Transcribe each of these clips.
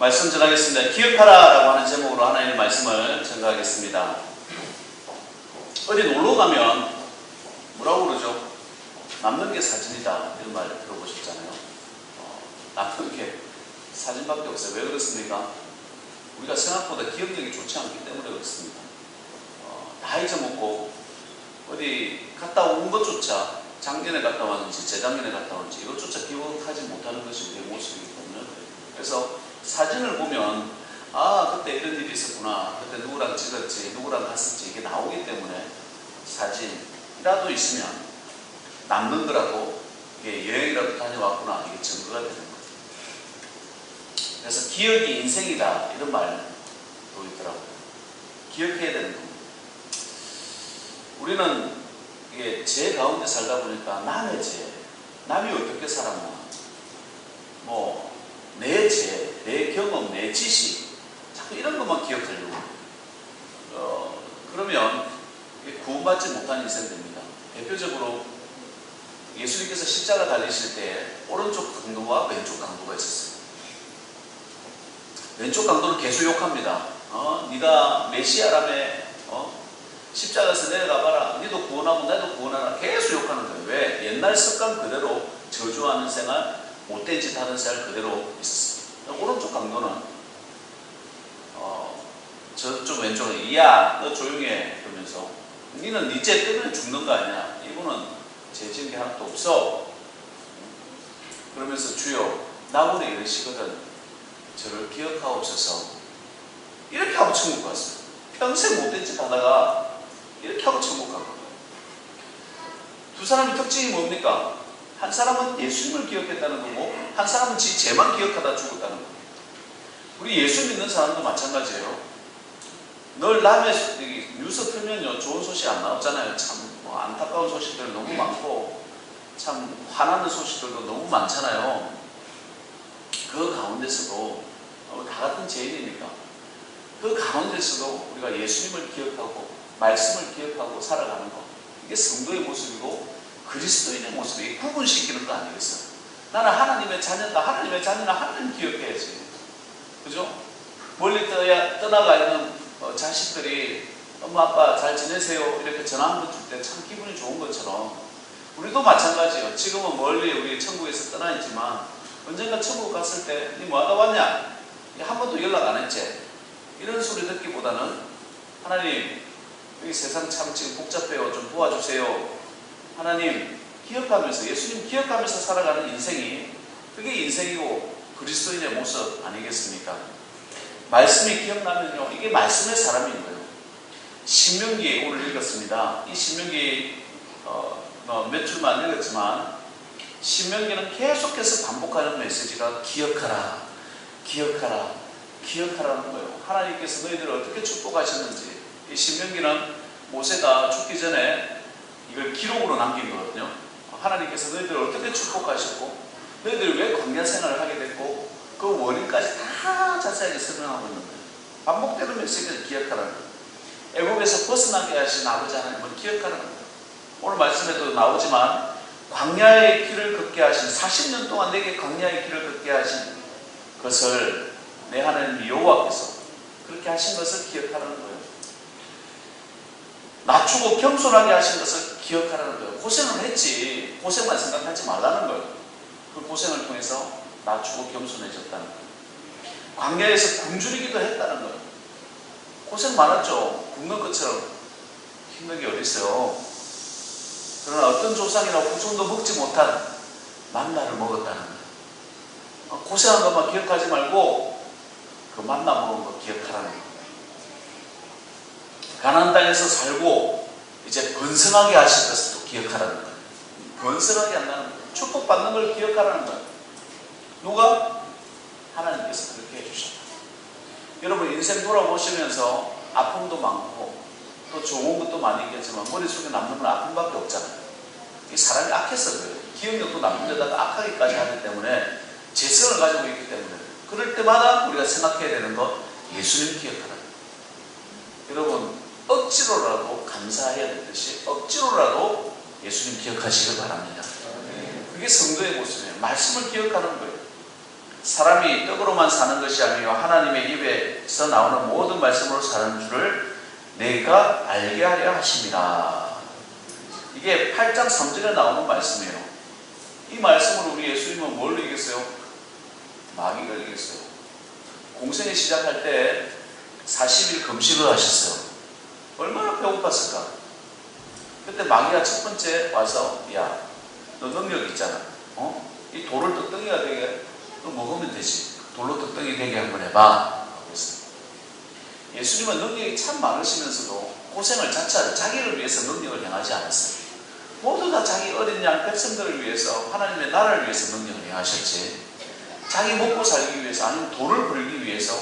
말씀 전하겠습니다. 기억하라라고 하는 제목으로 하나님의 말씀을 전가하겠습니다. 어디 놀러 가면 뭐라고 그러죠? 남는 게 사진이다 이런 말 들어보셨잖아요. 어, 남는 게 사진밖에 없어요. 왜 그렇습니까? 우리가 생각보다 기억력이 좋지 않기 때문에 그렇습니다. 어, 다 잊어먹고 어디 갔다 온 것조차 작년에 갔다 왔는지 재작년에 갔다 왔는지 이것조차 기억하지 못하는 것이 우리의 때문에 그래서 사진을 보면 아 그때 이런 일이 있었구나 그때 누구랑 찍었지 누구랑 갔었지 이게 나오기 때문에 사진이라도 있으면 남는 거라도 이게 여행이라도 다녀왔구나 이게 증거가 되는 거예요. 그래서 기억이 인생이다 이런 말도 있더라고요. 기억해야 되는 겁니다. 우리는 이게 죄 가운데 살다 보니까 남의 죄, 남이 어떻게 살았나, 뭐, 내 죄, 내 경험, 내 지식, 자꾸 이런 것만 기억하려고. 어, 그러면 구원받지 못한 인생 됩니다. 대표적으로 예수님께서 십자가 달리실 때 오른쪽 강도와 왼쪽 강도가 있었어요. 왼쪽 강도를 계속 욕합니다. 어, 네가 메시아라며, 어, 십자가에서 내려가봐라. 니도 구원하고 나도 구원하라. 계속 욕하는 거예요. 왜? 옛날 습관 그대로 저주하는 생활, 못된 짓 하는 생활 그대로 있었어요. 오른쪽 강도는 어, 저쪽 왼쪽은 이야 너 조용해 그러면서 니는 니죄 때문에 죽는 거 아니야. 이분은 죄 지은 게 하나도 없어. 그러면서 주여 나무에 이러시거든. 저를 기억하옵소서. 이렇게 하고 천국 갔어요. 평생 못된 짓 하다가 이렇게 하고 천국 간 거예요. 두 사람의 특징이 뭡니까? 한 사람은 예수님을 기억했다는 거고, 한 사람은 지 죄만 기억하다 죽었다는 거예요. 우리 예수 믿는 사람도 마찬가지예요. 늘 남의 뉴스 틀면요, 좋은 소식 안 나오잖아요. 참 뭐 안타까운 소식들 너무 많고, 참 화나는 소식들도 너무 많잖아요. 그 가운데서도 어, 다 같은 죄인이니까 그 가운데서도 우리가 예수님을 기억하고 말씀을 기억하고 살아가는 것 이게 성도의 모습이고 그리스도인의 모습이 구분시키는 거 아니겠어요? 나는 하나님의 자녀다. 하나님의 자녀는 하나님 기억해야지. 그죠? 멀리 떠야, 떠나가 있는 어, 자식들이 엄마 아빠 잘 지내세요 이렇게 전화 한 번 줄 때 참 기분이 좋은 것처럼 우리도 마찬가지예요. 지금은 멀리 우리 천국에서 떠나 있지만 언젠가 천국 갔을 때 니 뭐하다 왔냐? 한 번도 연락 안 했지? 이런 소리 듣기보다는 하나님 여기 세상 참 지금 복잡해요. 좀 도와주세요. 하나님 기억하면서 예수님 기억하면서 살아가는 인생이 그게 인생이고 그리스도인의 모습 아니겠습니까? 말씀이 기억나면요. 이게 말씀의 사람인 거예요. 신명기 오늘 읽었습니다. 이 신명기 어, 어, 몇 줄만 읽었지만 신명기는 계속해서 반복하는 메시지가 기억하라, 기억하라, 기억하라는 거예요. 하나님께서 너희들을 어떻게 축복하셨는지 이 신명기는 모세가 죽기 전에 이걸 기록으로 남긴 거거든요. 하나님께서 너희들을 어떻게 축복하셨고 너희들이 왜 광야 생활을 하게 됐고 그 원인까지 다 자세하게 설명하고 있는 거예요. 반복되는 메시지를 기억하라는 거예요. 애국에서 벗어나게 하신 아버지 하나님을 기억하라는 거예요. 오늘 말씀에도 나오지만 광야의 길을 걷게 하신 40년 동안 내게 광야의 길을 걷게 하신 것을 내 하나님 여호와께서 그렇게 하신 것을 기억하라는 거예요. 낮추고 겸손하게 하신 것을 기억하라는 거예요. 고생을 했지. 고생만 생각하지 말라는 거예요. 그 고생을 통해서 낮추고 겸손해졌다는 거예요. 광야에서 굶주리기도 했다는 거예요. 고생 많았죠. 굶는 것처럼 힘든 게 어디 있어요. 그러나 어떤 조상이나 후손도 먹지 못한 만나를 먹었다는 거예요. 어, 고생한 것만 기억하지 말고 그 만나 먹은 거 기억하라는 거예요. 가나안 땅에서 살고 이제 번성하게 하실 것을 또 기억하라는 거예요. 번성하게 한다는 거예요. 축복받는 걸 기억하라는 거예요. 누가? 하나님께서 그렇게 해주셨다. 여러분 인생 돌아보시면서 아픔도 많고 또 좋은 것도 많이 있겠지만 머릿속에 남는 건 아픔밖에 없잖아요. 이 사람이 악해서 그래요. 기억력도 나쁜 데다가 악하기까지 하기 때문에 재성을 가지고 있기 때문에 그럴 때마다 우리가 생각해야 되는 것 예수님 기억하라. 여러분 억지로라도 감사해야 되듯이 억지로라도 예수님 기억하시길 바랍니다. 그게 성도의 모습이에요. 말씀을 기억하는 거예요. 사람이 떡으로만 사는 것이 아니요 하나님의 입에서 나오는 모든 말씀으로 사는 줄을 내가 알게 하려 하십니다. 이게 8장 3절에 나오는 말씀이에요. 이 말씀으로 우리 예수님은 뭘 이겼어요? 마귀가 이겼어요. 공생에 시작할 때 40일 금식을 하셨어요. 얼마나 배고팠을까? 그때 마귀가 첫 번째 와서 야, 너 능력 있잖아. 어? 이 돌을 떡덩이가 되게 너 먹으면 되지. 돌로 떡덩이 되게 한번 해봐. 예수님은 능력이 참 많으시면서도 고생을 자체를 자기를 위해서 능력을 행하지 않았어요. 모두 다 자기 어린 양 백성들을 위해서 하나님의 나라를 위해서 능력을 행하셨지. 자기 먹고 살기 위해서 아니면 돈을 벌기 위해서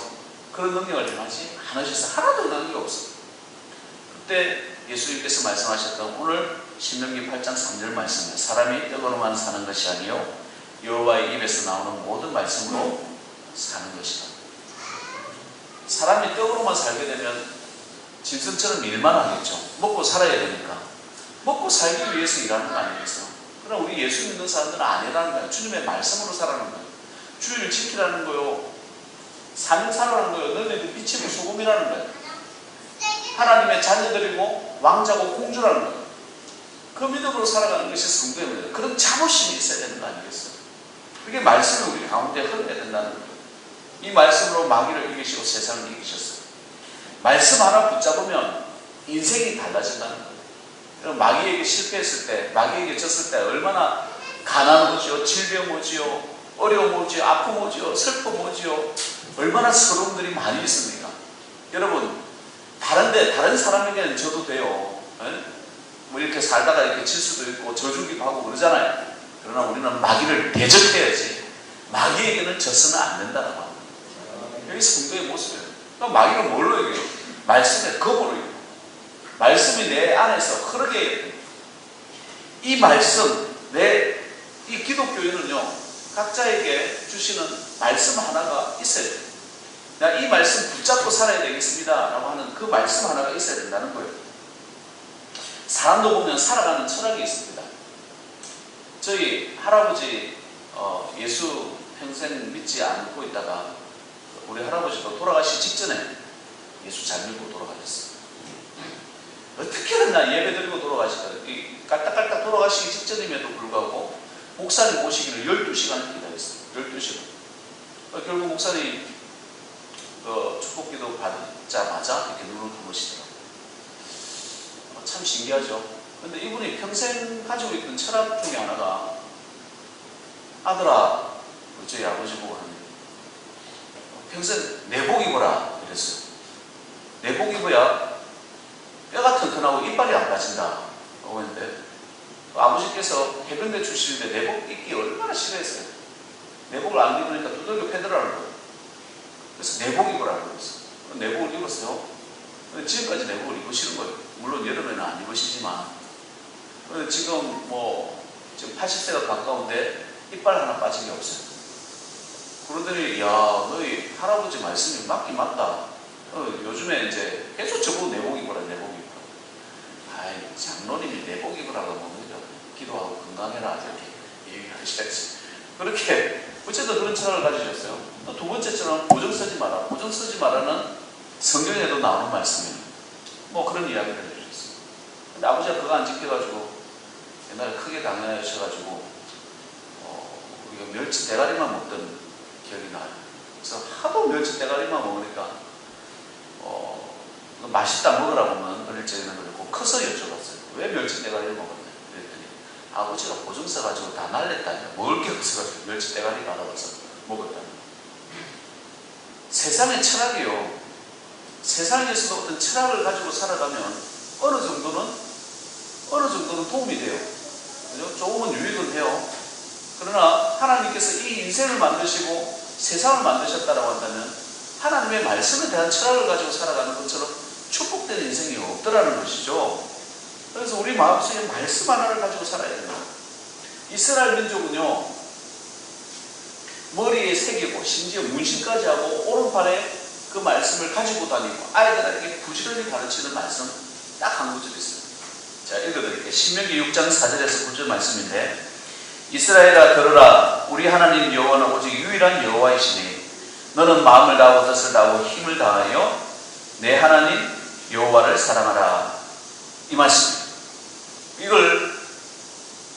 그런 능력을 행하지 않으셨어요. 하나도 능력이 없어요. 그때 예수님께서 말씀하셨던 오늘 신명기 8장 3절 말씀에 사람이 떡으로만 사는 것이 아니요 여호와의 입에서 나오는 모든 말씀으로 사는 것이다. 사람이 떡으로만 살게 되면 짐승처럼 일만 하겠죠. 먹고 살아야 되니까. 먹고 살기 위해서 일하는 거 아니겠어요? 그러나 우리 예수 믿는 사람들은 아니라는 거예요. 주님의 말씀으로 살아가는 거예요. 주의를 지키라는 거요. 삶을 살아가는 거예요. 너네들 빛이고 소금이라는 거예요. 하나님의 자녀들이고 왕자고 공주라는 거예요. 그 믿음으로 살아가는 것이 문제. 그런 자부심이 있어야 되는 거 아니겠어요? 그게 말씀이 우리 가운데 흘러야 된다는 거예요. 이 말씀으로 마귀를 이기시고 세상을 이기셨어요. 말씀 하나 붙잡으면 인생이 달라진다는 거예요. 그럼 마귀에게 실패했을 때, 마귀에게 졌을 때 얼마나 가난 오지요, 질병 오지요, 어려움 오지요, 아픔 오지요, 슬픔 오지요, 얼마나 서러움들이 많이 있습니까? 여러분, 다른데, 다른 사람에게는 져도 돼요. 에? 뭐 이렇게 살다가 이렇게 질 수도 있고, 져주기도 하고 그러잖아요. 그러나 우리는 마귀를 대적해야지. 마귀에게는 져서는 안 된다는 거. 여기 성도의 모습이에요. 마귀가 뭘로 이겨요? 말씀의 검으로 이겨요. 말씀이 내 안에서 흐르게. 이 말씀, 내, 이 기독교인은요, 각자에게 주시는 말씀 하나가 있어야 돼요. 이 말씀 붙잡고 살아야 되겠습니다. 라고 하는 그 말씀 하나가 있어야 된다는 거예요. 사람도 보면 살아가는 철학이 있습니다. 저희 할아버지, 어, 예수 평생 믿지 않고 있다가 우리 할아버지도 돌아가시 직전에 예수 잘 믿고 돌아가셨어요. 어떻게든 나 예배 드리고 돌아가시거든요. 깔딱깔딱 돌아가시기 직전임에도 불구하고 목사님 모시기를 12시간 기다렸어요. 12시간. 어, 결국 목사님 그 축복기도 받자마자 이렇게 눈을 감으시더라고요. 어, 참 신기하죠. 근데 이분이 평생 가지고 있던 철학 중에 하나가 아들아, 저희 아버지 보고 하는 평생 내복 입어라 이랬어요. 내복 입어야 뼈가 튼튼하고 이빨이 안 빠진다. 했는데 아버지께서 해병대 출신인데 내복 입기 얼마나 싫어했어요. 내복을 안 입으니까 두들겨 패더라는 거예요. 그래서 내복 입으라고 그랬어요. 내복을 입었어요. 지금까지 내복을 입으시는 거예요. 물론 여름에는 안 입으시지만 지금 뭐 지금 80세가 가까운데 이빨 하나 빠진 게 없어요. 그러더니 야 너희 할아버지 말씀이 맞긴 맞다. 어, 요즘에 이제 계속 저보고 내복 입어라 내복 입어라. 아이 장로님이 내복 입으라고 뭐죠? 기도하고 건강해라 이렇게 얘기하셔야지. 그렇게 어쨌든 그런 철학을 가지셨어요. 또두 번째처럼 고정 쓰지 마라. 고정 쓰지 마라는 성경에도 나오는 말씀이에요. 뭐 그런 이야기를 해주셨어요. 근데 아버지가 그거 안 지켜가지고 옛날에 크게 당연하셔가지고 어, 우리가 멸치 대가리만 먹던 기억이 나요. 그래서 하도 멸치 대가리만 먹으니까 어, 맛있다 먹으라고 하면 어릴 적에는 그랬고 커서 여쭤봤어요. 왜 멸치 대가리를 먹었냐? 그랬더니 아버지가 보증 써가지고 다 날렸다냐. 먹을 게 없어가지고 멸치 대가리 받아와서 거예요. 세상의 철학이요. 세상에서도 어떤 철학을 가지고 살아가면 어느 정도는 어느 정도는 도움이 돼요. 그죠? 조금은 유익은 해요. 그러나 하나님께서 이 인생을 만드시고 세상을 만드셨다라고 한다면 하나님의 말씀에 대한 철학을 가지고 살아가는 것처럼 축복된 인생이 없더라는 것이죠. 그래서 우리 마음속에 말씀 하나를 가지고 살아야 됩니다. 이스라엘 민족은요, 머리에 새기고 심지어 문신까지 하고 오른팔에 그 말씀을 가지고 다니고 아이들에게 부지런히 가르치는 말씀 딱 한 구절 있어요. 자, 읽어드릴게요. 신명기 6장 4절에서 9절 말씀인데 이스라엘아 들으라 우리 하나님 여호와는 오직 유일한 여호와이시니 너는 마음을 다하고 뜻을 다하고 힘을 다하여 내 하나님 여호와를 사랑하라 이 말씀 이걸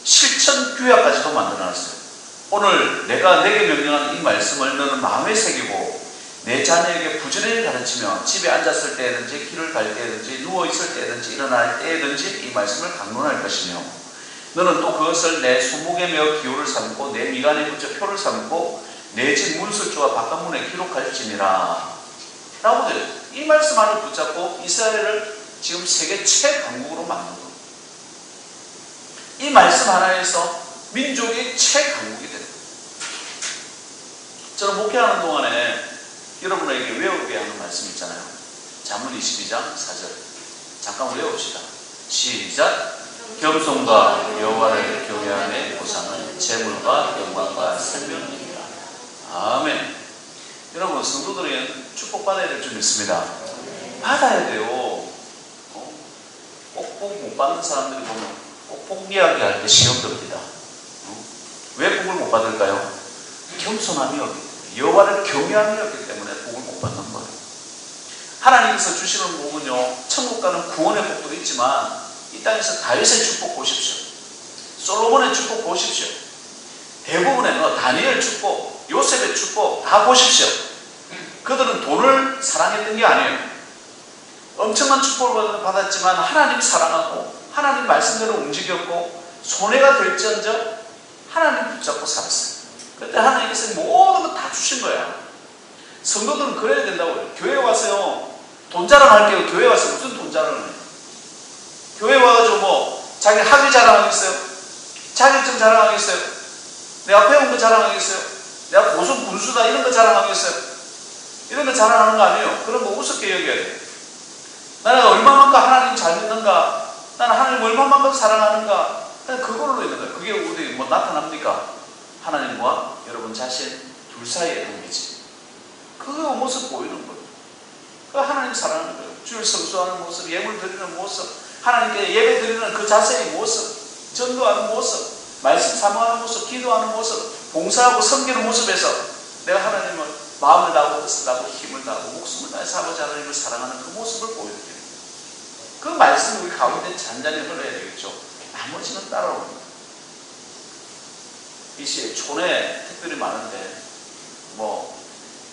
실천 규약까지도 만들어놨어요. 오늘 내가 내게 명령한 이 말씀을 너는 마음에 새기고 내 자녀에게 부지런히 가르치며 집에 앉았을 때든지 길을 갈 때든지 누워 있을 때든지 일어날 때든지 이 말씀을 강론할 것이며 너는 또 그것을 내 손목에 메어 기호를 삼고 내 미간에 붙여 표를 삼고 내 집 문설주와 바깥문에 기록할지니라 라고 되어 있어요. 이 말씀 하나 붙잡고 이스라엘을 지금 세계 최강국으로 만든 겁니다. 이 말씀 하나에서 민족이 됩니다. 저는 목회하는 동안에 여러분에게 외우게 하는 말씀 있잖아요. 잠언 22장 4절. 잠깐 외웁시다. 시작. 겸손과 여호와를 경외함의 보상은 재물과 영광과 생명입니다. 아멘. 여러분 성도들은 축복받아야 될 줄 믿습니다. 받아야 돼요. 어? 꼭꼭 못 받는 사람들이 보면 꼭복 이야기할 때 시험 듭니다. 어? 왜 복을 못 받을까요? 겸손함이 없기 여호와를 경외함이 없기 때문에 복을 못 받는 거예요. 하나님께서 주시는 복은요 천국 가는 구원의 복도 있지만 이 땅에서 다윗의 축복 보십시오. 솔로몬의 축복 보십시오. 대부분의 뭐 다니엘 축복, 요셉의 축복 다 보십시오. 그들은 돈을 사랑했던 게 아니에요. 엄청난 축복을 받았지만 하나님 사랑하고 하나님 말씀대로 움직였고 손해가 될지언정 하나님 붙잡고 살았어요. 그때 하나님께서 모든 거다 주신 거야. 성도들은 그래야 된다고요. 교회 와서요. 돈 자랑할게요. 교회 와서 무슨 돈 자랑을 해요. 교회 와가지고 뭐 자기 학위 자랑하겠어요? 자격증 자랑하겠어요? 내가 배운 거 자랑하겠어요? 내가 고속 군수다 이런 거 자랑하겠어요? 이런 거 자랑하는 거 아니에요. 그런 거 우습게 여겨야 돼요. 나는 얼마만큼 하나님 잘 믿는가? 나는 하나님 얼마만큼 사랑하는가? 그냥 그걸로 있는 거예요. 그게 우리 뭐 나타납니까? 하나님과 여러분 자신 둘 사이의 관계지. 그 모습 보이는 거예요. 그 하나님 사랑하는 거예요. 주를 성수하는 모습, 예물 드리는 모습, 하나님께 예배 드리는 그 자세의 모습, 전도하는 모습, 말씀 사모하는 모습, 기도하는 모습, 봉사하고 섬기는 모습에서 내가 하나님을 마음을 다하고 뜻을 다하고 힘을 다하고 목숨을 다해서 아버지 하나님을 사랑하는 그 모습을 보여드려요. 그 말씀이 우리 가운데 잔잔히 흘러야 되겠죠. 나머지는 따라옵니다. 이 시에 촌에 특별히 많은데 뭐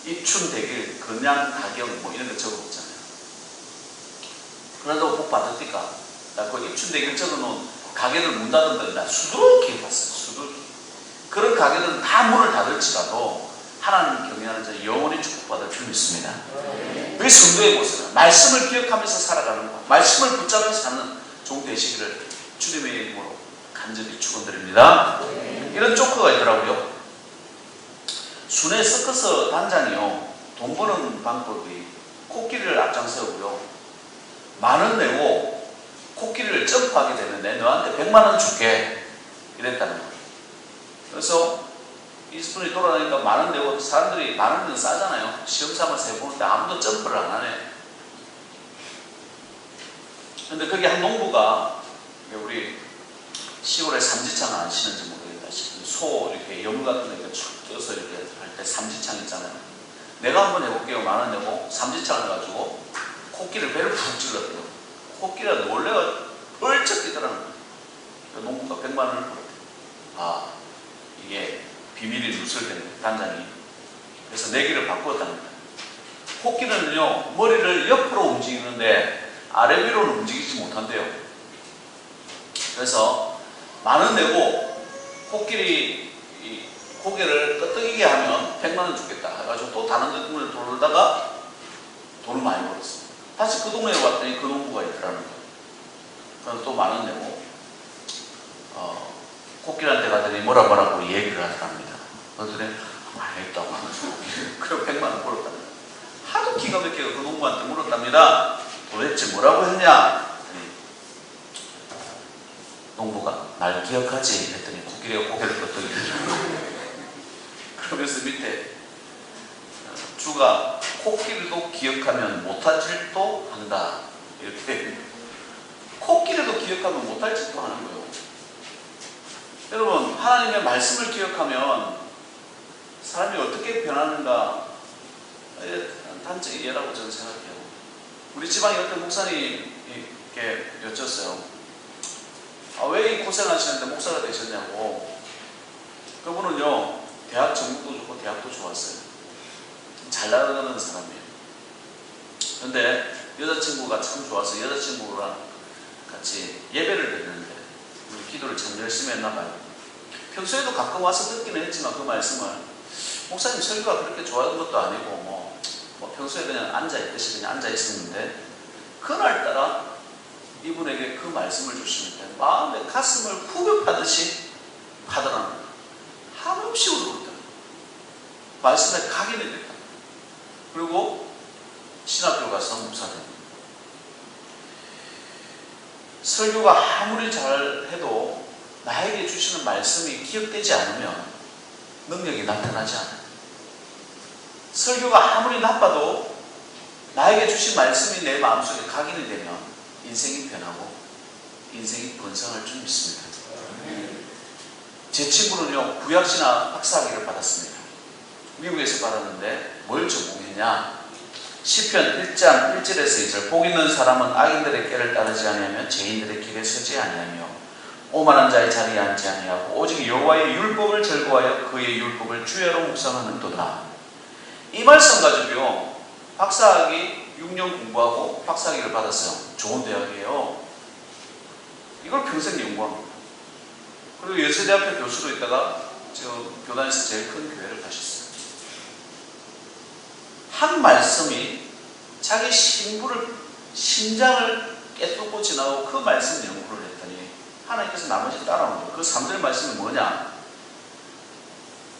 입춘 대길, 건양 가경 뭐 이런 거 적어놓잖아요. 그래도 복 받았니까 나그 입춘 대길 적어놓은 가게를 문 닫은 데나 수두룩히 봤어요. 수두룩히. 그런 가게들은 다 문을 닫을지라도 하나님 경외하는 자 영원히 축복받을 줄 믿습니다. 그 성도의 모습은 말씀을 기억하면서 살아가는 것, 말씀을 붙잡아 사는 종 되시기를 주님의 이름으로 간절히 축원드립니다. 이런 조커가 있더라고요. 순회 서커스 단장이요. 돈 버는 방법이 코끼리를 앞장세우고요. 만 원 내고 코끼리를 점프하게 되는데 너한테 100만 원 줄게. 이랬다는 거예요. 그래서 이스푼이 돌아다니까 만 원 내고 사람들이 만 원은 싸잖아요. 시험 삼아서 해보는데 아무도 점프를 안 하네. 근데 거기 한 농부가 우리 시골에 삼지창 안 치는지 모르겠다. 소 이렇게 여물 같은 거 이렇게 촥 떠서 이렇게 할 때 삼지창 있잖아요. 내가 한번 해볼게요. 만 원 내고 삼지창을 해가지고 코끼리를 배를 푹 찔렀대요. 코끼리가 놀래가 벌쩍 뛰더라는 거예요. 그 농부가 백만 원을 벌었대요. 아, 이게 비밀이 누설된 단장이. 그래서 내기를 바꾸었답니다. 코끼리는요, 머리를 옆으로 움직이는데 아래 위로는 움직이지 못한대요. 그래서 만 원 내고 코끼리 이 고개를 끄덕이게 하면 100만 원 주겠다 해가지고 또 다른 동네를 돌다가 돈을 많이 벌었어요. 다시 그 동네에 왔더니 그 농부가 있더라는 거예요. 그래서 또 만원 내고 어, 코끼리한테 가더니 뭐라 뭐라고 얘기를 하더랍니다. 그랬더니 알겠다고 하면서 그리고 100만 원 벌었답니다. 하도 기가 막히게 그 농부한테 물었답니다. 도대체 뭐라고 했냐? 농부가 날 기억하지? 했더니 코끼리가 고개를 끄덕이죠. 그러면서 밑에 어, 주가 코끼리도 기억하면 못할 짓도 한다. 이렇게 코끼리도 기억하면 못할 짓도 하는 거예요. 여러분 하나님의 말씀을 기억하면 사람이 어떻게 변하는가 의 단적인 예라고 저는 생각해요. 우리 지방에 어떤 목사님 이렇게 여쭸어요. 아, 왜이 고생하시는데 목사가 되셨냐고. 그분은요, 대학 전공도 좋고 대학도 좋았어요. 잘 나가는 사람이에요. 근데 여자친구가 참 좋아서 여자친구랑 같이 예배를 드리는데 우리 기도를 참 열심히 했나 봐요. 평소에도 가끔 와서 듣기는 했지만 그 말씀을 목사님 설교가 그렇게 좋아하는 것도 아니고 뭐, 뭐 평소에 그냥 앉아있듯이 그냥 앉아있었는데 그날따라 이분에게 그 말씀을 주시는데 마음의 가슴을 후벼파듯이 하더랍니다. 한없이 울었다. 말씀에 각인이 됐다. 그리고 신학교 가서 됩니다. 설교가 아무리 잘해도 나에게 주시는 말씀이 기억되지 않으면 능력이 나타나지 않아요. 설교가 아무리 나빠도 나에게 주신 말씀이 내 마음속에 각인이 되면 인생이 변하고 인생이 번성할 줄 믿습니다. 제 친구는요, 구약신학 박사학위를 받았습니다. 미국에서 받았는데 뭘 전공했냐? 시편 1장 1절에서 2절 복 있는 사람은 악인들의 깨를 따르지 아니하며 죄인들의 길에 서지 아니하며 오만한 자의 자리에 앉지 아니하고 오직 여호와의 율법을 즐거워하여 그의 율법을 주야로 묵상하는도다. 이 말씀 가지고요. 박사학위 6년 공부하고 박사학위를 받았어요. 좋은 대학이에요. 이걸 평생 연구합니다. 그리고 연세대학교 교수로 있다가 지금 교단에서 제일 큰 교회를 가셨어요. 한 말씀이 자기 신부를 심장을 깨뚫고 지나고 그 말씀 연구를 했더니 하나님께서 나머지 따라오는 거예요. 그 3절 말씀이 뭐냐?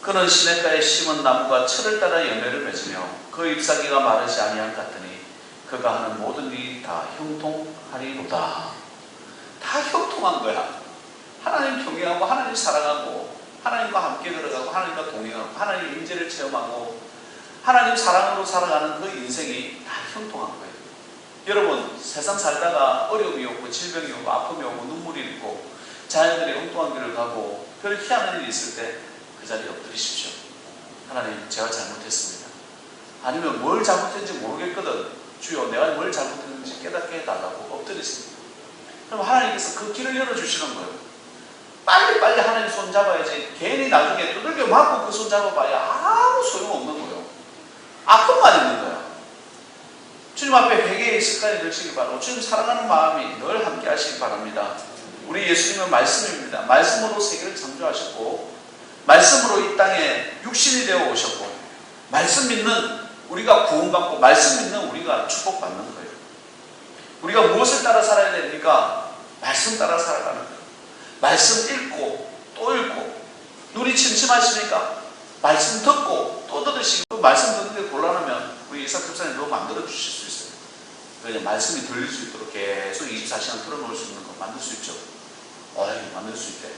그는 시냇가에 심은 나무가 철을 따라 열매를 맺으며 그 잎사귀가 마르지 아니한 같더니 그가 하는 모든 일이 다 형통하리로다. 다 형통한 거야. 하나님 경외하고 하나님 사랑하고 하나님과 함께 걸어가고 하나님과 동행하고 하나님의 임재를 체험하고 하나님 사랑으로 살아가는 그 인생이 다 형통한 거예요. 여러분 세상 살다가 어려움이 오고 질병이 오고 아픔이 오고 눈물이 있고 자연들의 엉뚱한 길을 가고 별 희한한 일이 있을 때 그 자리에 엎드리십시오. 하나님 제가 잘못했습니다. 아니면 뭘 잘못했는지 모르겠거든. 주여 내가 뭘 잘못했는지 깨닫게 해달라고 엎드리십니다. 그럼 하나님께서 그 길을 열어주시는 거예요. 빨리 빨리 하나님 손 잡아야지 괜히 나중에 두들겨 맞고 그 손 잡아봐야 아무 소용없는 거예요. 아픔만 있는 거야. 주님 앞에 회개의 습관이 되시기 바라고 주님 사랑하는 마음이 늘 함께 하시기 바랍니다. 우리 예수님은 말씀입니다. 말씀으로 세계를 창조하셨고 말씀으로 이 땅에 육신이 되어 오셨고 말씀 믿는 우리가 구원받고 말씀 믿는 우리가 축복받는 거예요. 우리가 무엇을 따라 살아야 됩니까? 말씀 따라 살아가는 거예요. 말씀 읽고 또 읽고 눈이 침침하십니까? 말씀 듣고 또 들으시고 말씀 듣는데 곤란하면 우리 이삭 집사님 너 만들어 주실 수 있어요. 그냥 말씀이 들릴 수 있도록 계속 24시간 틀어놓을 수 있는 거 만들 수 있죠. 어이 만들 수 있대.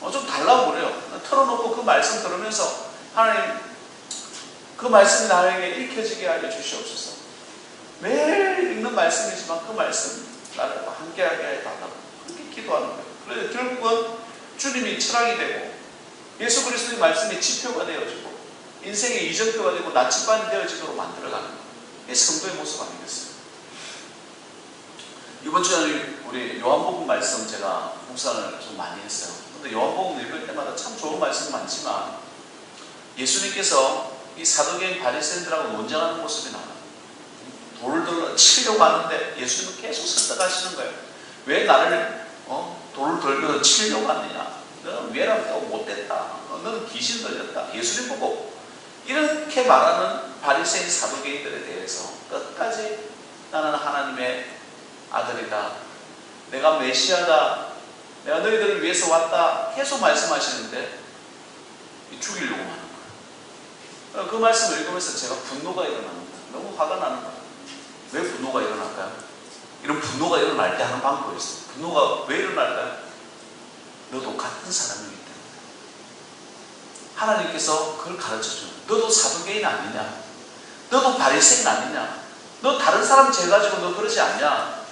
어, 좀 달라고 그래요. 틀어놓고 그 말씀 들으면서 하나님 그 말씀이 나에게 읽혀지게 하여 주시옵소서. 매일 읽는 말씀이지만 그 말씀 나를 함께하게 해달라고 그렇게 기도하는 거예요. 그래서 결국은 주님이 철학이 되고 예수 그리스도의 말씀이 지표가 되어지고 인생의 이정표가 되고 나침반이 되어지도록 만들어가는. 이게 성도의 모습 아니겠어요? 이번 주에 우리 요한복음 말씀 제가 묵상을 좀 많이 했어요. 근데 요한복음 읽을 때마다 참 좋은 말씀 많지만 예수님께서 이 사도계인 바리새인들하고 논쟁하는 모습이 나와요. 돌을 들어 치려고 하는데 예수님은 계속 설득하시는 거예요. 왜 나를 어? 돌을 들고 치려고 하느냐? 너는 외람되고 못됐다. 어, 너는 귀신 들렸다. 예수님 보고 이렇게 말하는 바리새인 사도계인들에 대해서 끝까지 나는 하나님의 아들이다. 내가 메시아다. 내가 너희들을 위해서 왔다. 계속 말씀하시는데 죽이려고 하는 거예요. 그 말씀을 읽으면서 제가 분노가 일어나는 거예요. 너무 화가 나는 거예요. 왜 분노가 일어날까요? 이런 분노가 일어날 때 하는 방법이 있어요. 분노가 왜 일어날까요? 너도 같은 사람이기 때문에. 하나님께서 그걸 가르쳐 주는 너도 사도계인 아니냐? 너도 바리새인 아니냐? 너 다른 사람 죄 가지고 너 그러지 않냐?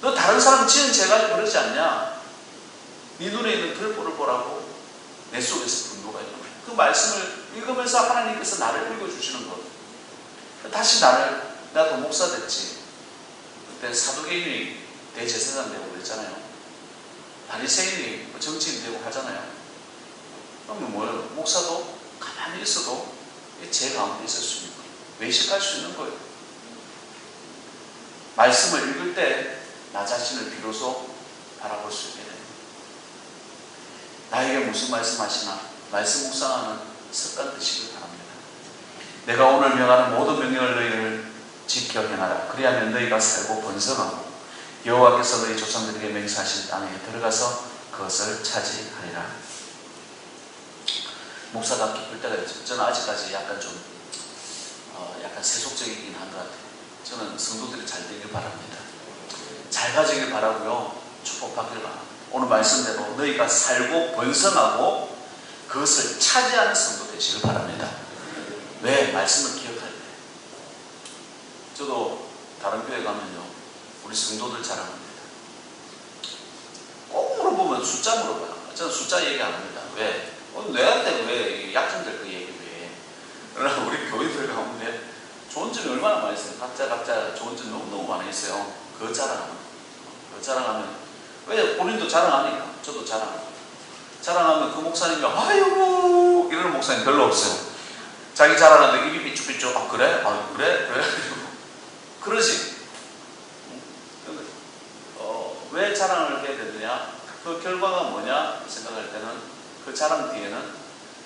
너 다른 사람 지은 죄 가지고 그러지 않냐? 네 눈에 있는 들보를 보라고 내 속에서 분노가 일어나요. 그 말씀을 읽으면서 하나님께서 나를 읽어주시는 것. 다시 나를, 나도 목사 됐지. 그때 사도개인이 대제사장 되고 그랬잖아요. 바리새인이 뭐 정치인 되고 하잖아요. 그러면 뭐예요? 목사도 가만히 있어도 제 가운데 있을 수 있는 거예요. 외식할 수 있는 거예요. 말씀을 읽을 때 나 자신을 비로소 바라볼 수 있게 됩니다. 나에게 무슨 말씀하시나 말씀 묵상하는 습관 드시길 바랍니다. 내가 오늘 명하는 모든 명령을 너희를 지켜 행하라. 그리하면 너희가 살고 번성하고 여호와께서 너희 조상들에게 맹세하신 땅에 들어가서 그것을 차지하리라. 목사가 기쁠 때가 있죠. 저는 아직까지 약간 좀 어, 약간 세속적이긴 한 것 같아요. 저는 성도들이 잘 되길 바랍니다. 잘 가지길 바라고요. 축복받길 바랍니다. 오늘 말씀대로 너희가 살고 번성하고 그것을 차지하는 성도 되시길 바랍니다. 왜? 말씀을. 저도 다른 교회 가면요. 우리 성도들 자랑합니다. 꼭 물어보면 숫자 물어봐요. 저는 숫자 얘기 안 합니다. 왜? 오늘 내한테 왜 약점될 그 얘기 왜? 그러나 우리 교인들 가운데 좋은 점이 얼마나 많이 있어요. 각자 각자 좋은 점이 너무너무 많이 있어요. 그 자랑하면. 그 자랑하면. 왜? 본인도 자랑하니까. 저도 자랑합니다. 자랑하면 그 목사님이 아유 이러는 목사님 별로 없어요. 자기 자랑하는데 입이 삐쭉삐쭉 아 그래? 아 그래? 그래? 그러지. 어, 왜 자랑을 해야 되느냐? 그 결과가 뭐냐 생각할 때는 그 자랑 뒤에는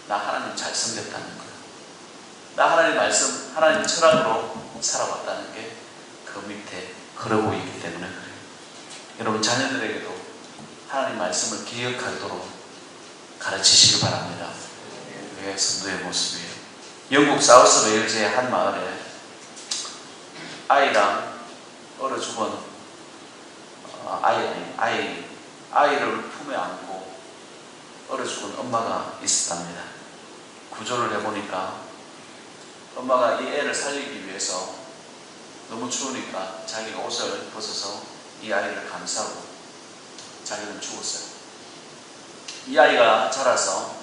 나 하나님 잘 섬겼다는 거예요. 나 하나님 말씀, 하나님 철학으로 살아왔다는 게 그 밑에 흐르고 있기 때문에 그래요. 여러분 자녀들에게도 하나님 말씀을 기억하도록 가르치시기 바랍니다. 그게 성도의 모습이에요. 영국 사우스 웨일즈의 한 마을에 아이랑 어느 죽은 어, 아이 아이 아이를 품에 안고 어려 죽은 엄마가 있었답니다. 구조를 해보니까 엄마가 이 애를 살리기 위해서 너무 추우니까 자기가 옷을 벗어서 이 아이를 감싸고 자기는 죽었어요. 이 아이가 자라서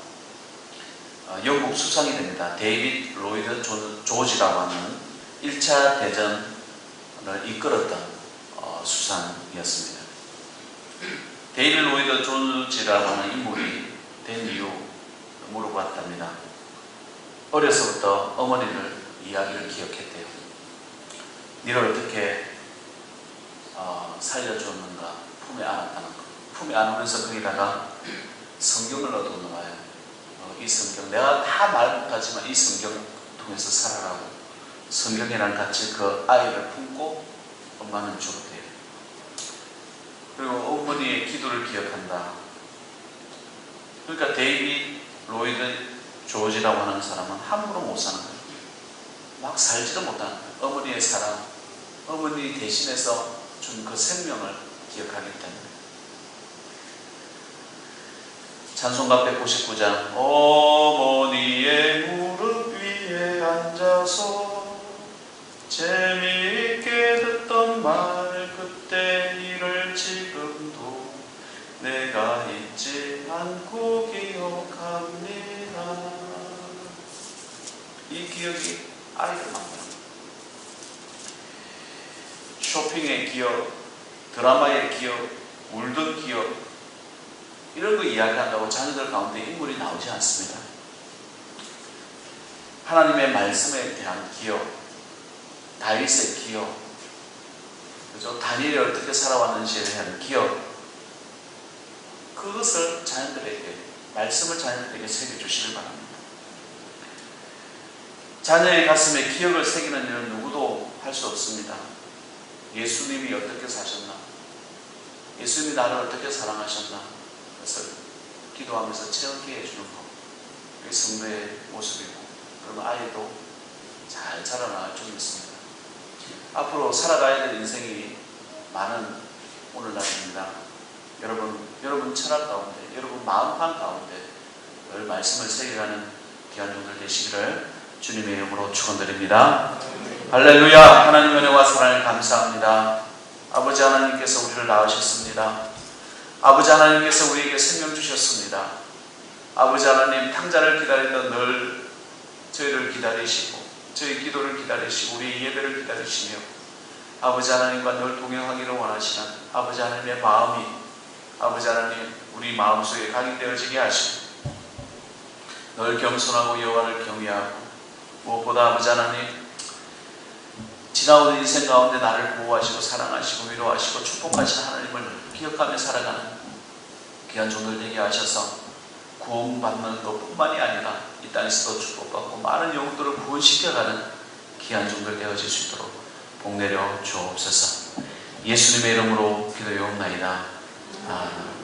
어, 영국 수상이 됩니다. 데이빗 로이드 조- 조지라고 하는 1차 대전 을 이끌었던 어, 수상이었습니다. 데이빗 로이드 조지라고 하는 인물이 된 이유 물어봤답니다. 어려서부터 어머니를 이야기를 기억했대요. 니를 어떻게 어, 살려줬는가 품에 안았다는 거. 품에 안으면서 거기다가 성경을 얻어 놓아요. 어, 이 성경 내가 다 말 못하지만 이 성경 통해서 살아라고 성경이랑 같이 그 아이를 품고 엄마는 죽었대요. 그리고 어머니의 기도를 기억한다. 그러니까 데이빗 로이드 조지라고 하는 사람은 함부로 못 사는 거예요. 막 살지도 못하는 거예요. 어머니의 사랑, 어머니 대신해서 준 그 생명을 기억하기 때문에. 찬송가 199장 어머니의 무릎 위에 앉아서 재미있게 듣던 말 그때 일을 지금도 내가 잊지 않고 기억합니다 이 기억이 아이를 만듭니다 쇼핑의 기억 드라마의 기억 울던 기억 이런 거 이야기한다고 자녀들 가운데 인물이 나오지 않습니다. 하나님의 말씀에 대한 기억, 다윗의 기억, 그죠? 다니엘이 어떻게 살아왔는지에 대한 기억, 그것을 자녀들에게, 말씀을 자녀들에게 새겨주시길 바랍니다. 자녀의 가슴에 기억을 새기는 일은 누구도 할 수 없습니다. 예수님이 어떻게 사셨나? 예수님이 나를 어떻게 사랑하셨나? 것을 기도하면서 체험케 해주는 것. 우리 성도의 모습이고, 그러면 아이도 잘 자라나갈 줄 믿습니다. 앞으로 살아가야 될 인생이 많은 오늘날입니다. 여러분, 여러분 철학 가운데, 여러분 마음판 가운데 늘 말씀을 새겨가는 귀한 종들 되시기를 주님의 이름으로 축원드립니다. 할렐루야! 하나님 은혜와 사랑을 감사합니다. 아버지 하나님께서 우리를 낳으셨습니다. 아버지 하나님께서 우리에게 생명 주셨습니다. 아버지 하나님 탕자를 기다리던 늘 저희를 기다리시고 저희 기도를 기다리시고 우리 예배를 기다리시며 아버지 하나님과 늘 동행하기를 원하시는 아버지 하나님의 마음이 아버지 하나님 우리 마음속에 각인되어지게 하시고 늘 겸손하고 여호와를 경외하고 무엇보다 아버지 하나님 지나오는 인생 가운데 나를 보호하시고 사랑하시고 위로하시고 축복하시는 하나님을 기억하며 살아가는 귀한 종들 되게 하셔서 구원받는 것뿐만이 아니라 이 땅에서도 축복받고 많은 영혼들을 구원시켜가는 귀한 종들 되어질 수 있도록 복 내려 주옵소서 예수님의 이름으로 기도해 옵나이다. 아멘.